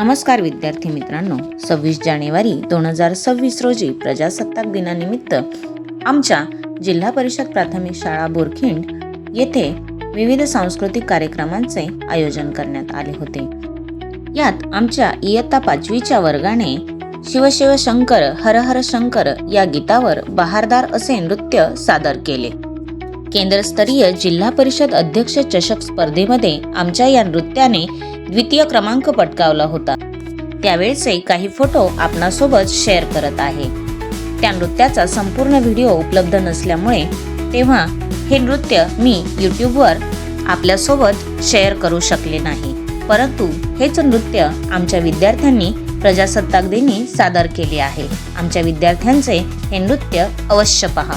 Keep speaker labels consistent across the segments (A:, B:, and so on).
A: नमस्कार विद्यार्थी मित्रांनो सव्वीस जानेवारी दोन हजार सव्वीस रोजी प्रजासत्ताक दिनानिमित्त आमच्या जिल्हा परिषद प्राथमिक शाळा बोरखिंड येथे विविध सांस्कृतिक कार्यक्रमांचे आयोजन करण्यात आले होते यात आमच्या इयत्ता पाचवीच्या वर्गाने शिवशिव शंकर हर हर शंकर या गीतावर बहारदार असे नृत्य सादर केले केंद्रस्तरीय जिल्हा परिषद अध्यक्ष चषक स्पर्धेमध्ये आमच्या या नृत्याने द्वितीय क्रमांक पटकावला होता त्यावेळचे काही फोटो आपणासोबत शेअर करत आहे त्या नृत्याचा संपूर्ण व्हिडिओ उपलब्ध नसल्यामुळे तेव्हा हे नृत्य मी यूट्यूबवर आपल्यासोबत शेअर करू शकले नाही परंतु हेच नृत्य आमच्या विद्यार्थ्यांनी प्रजासत्ताक दिनी सादर केले आहे आमच्या विद्यार्थ्यांचे हे नृत्य अवश्य पहा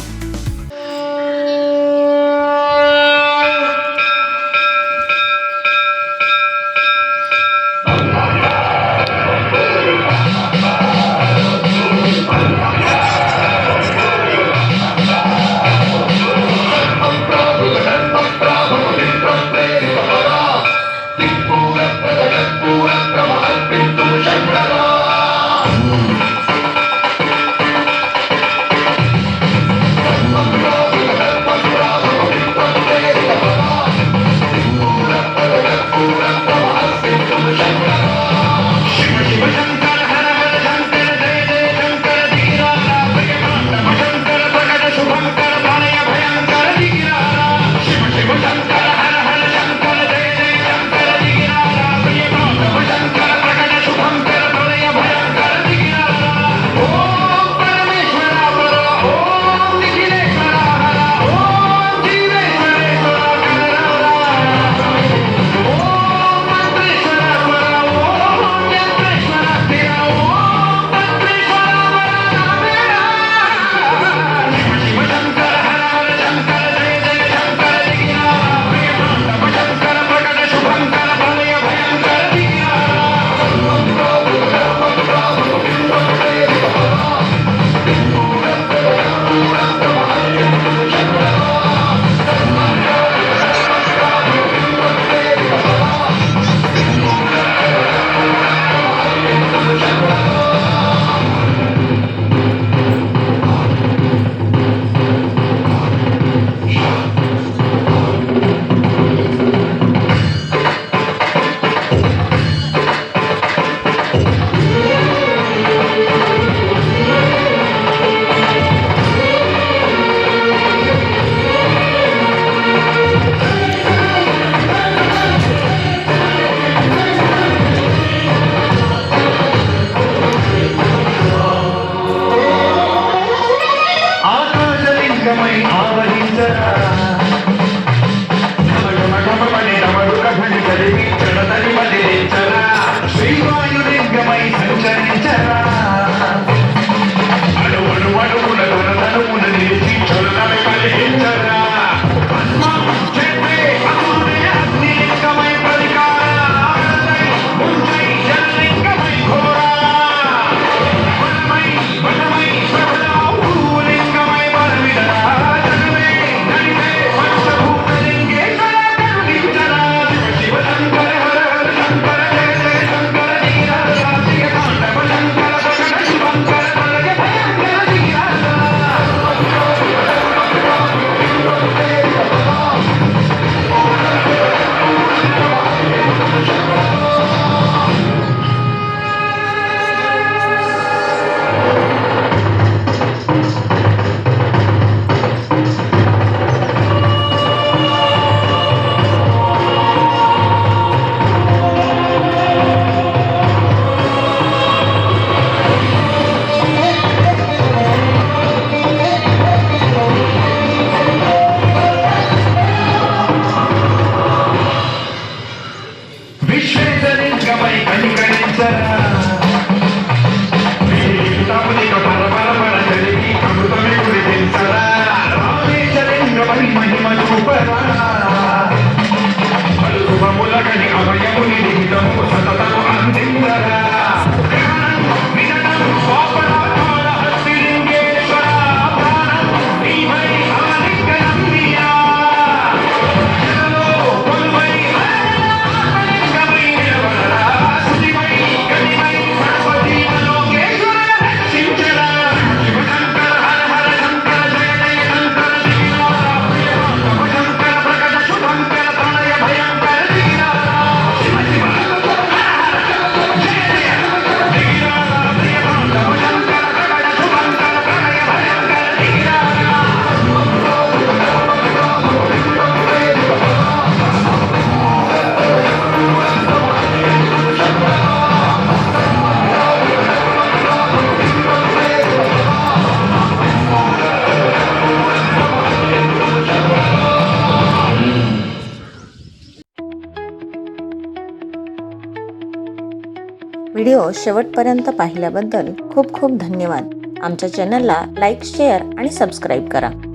A: Bahita
B: व्हिडिओ शेवटपर्यंत पाहिल्याबद्दल खूप खूप धन्यवाद आमच्या चॅनलला लाईक शेअर आणि सबस्क्राईब करा